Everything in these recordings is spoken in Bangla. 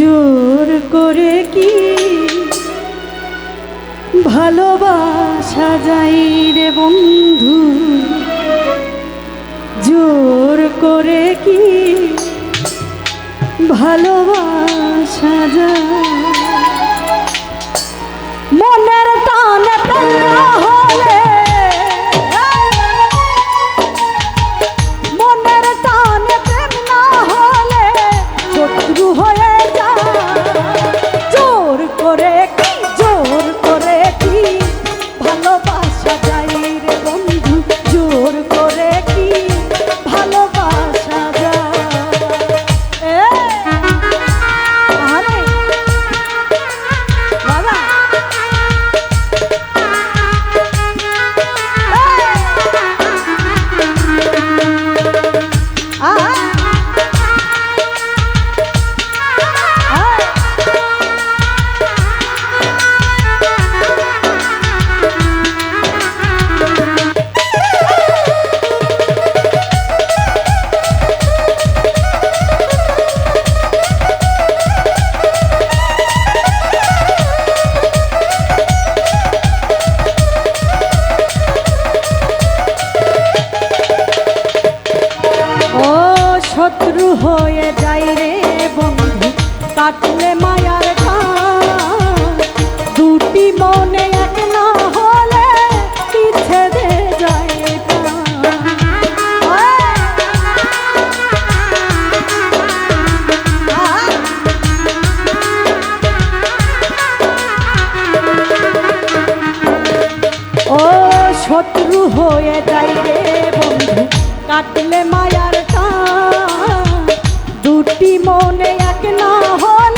জোর করে কি ভালোবাসা যাই রে বন্ধু? জোর করে কি ভালোবাসা যায়? মন শত্রু হয়ে যাই রে বন্ধু কাটলে মায়ার টা দুটি মনে এক না হয়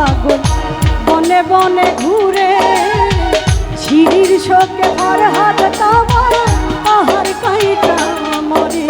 পাগল বনে বনে ঘুরে সিঁড়ির শোকে ভর হাত তামার পাহাড় কাইটা মরে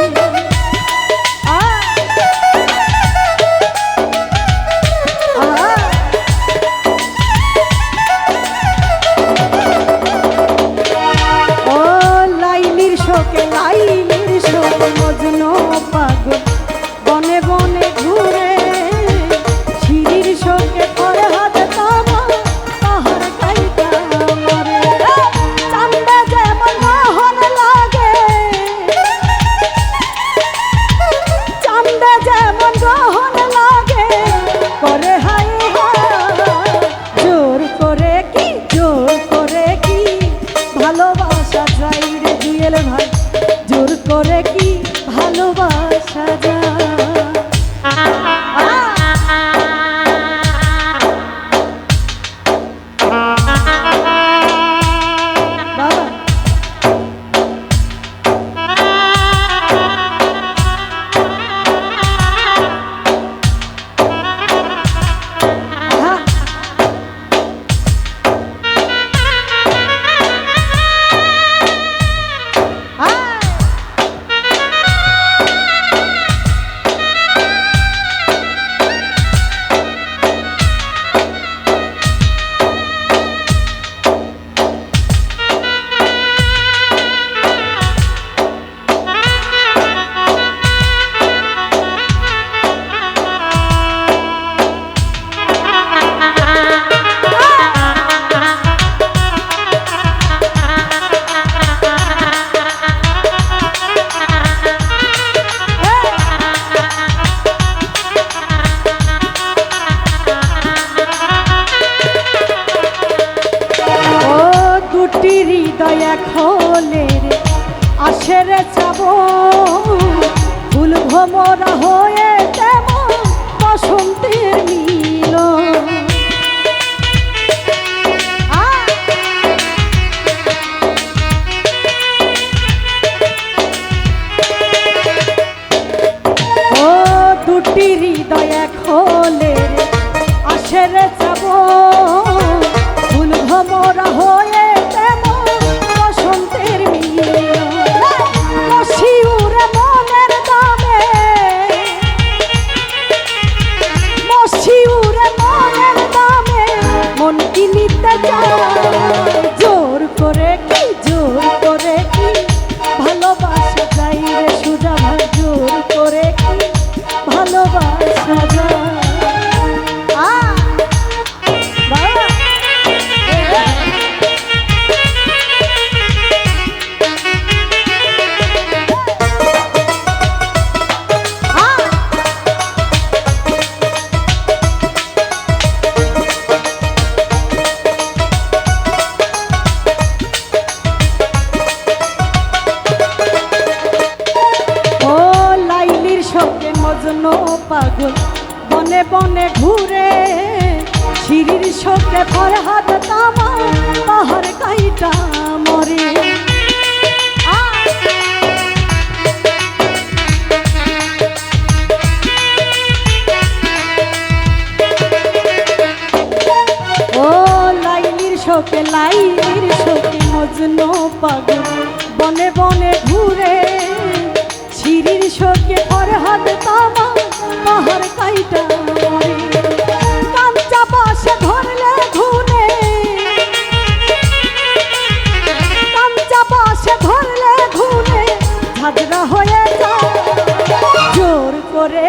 наша ভমরা হয়ে তেমন বসন্তের মিল ও দুটি হৃদয় এক হলে কিনিতে যায় সঙ্গে ফরহাদ তামা, পাহাড় কাইটা মরে। শোকে, লাইলির শোকে মজনু পাগল, বনে বনে ঘুরে। সিঁড়ির শোকে, ফরহাদ তামা, পাহাড় কাইটা ঝাঁঝরা হয়ে জোর করে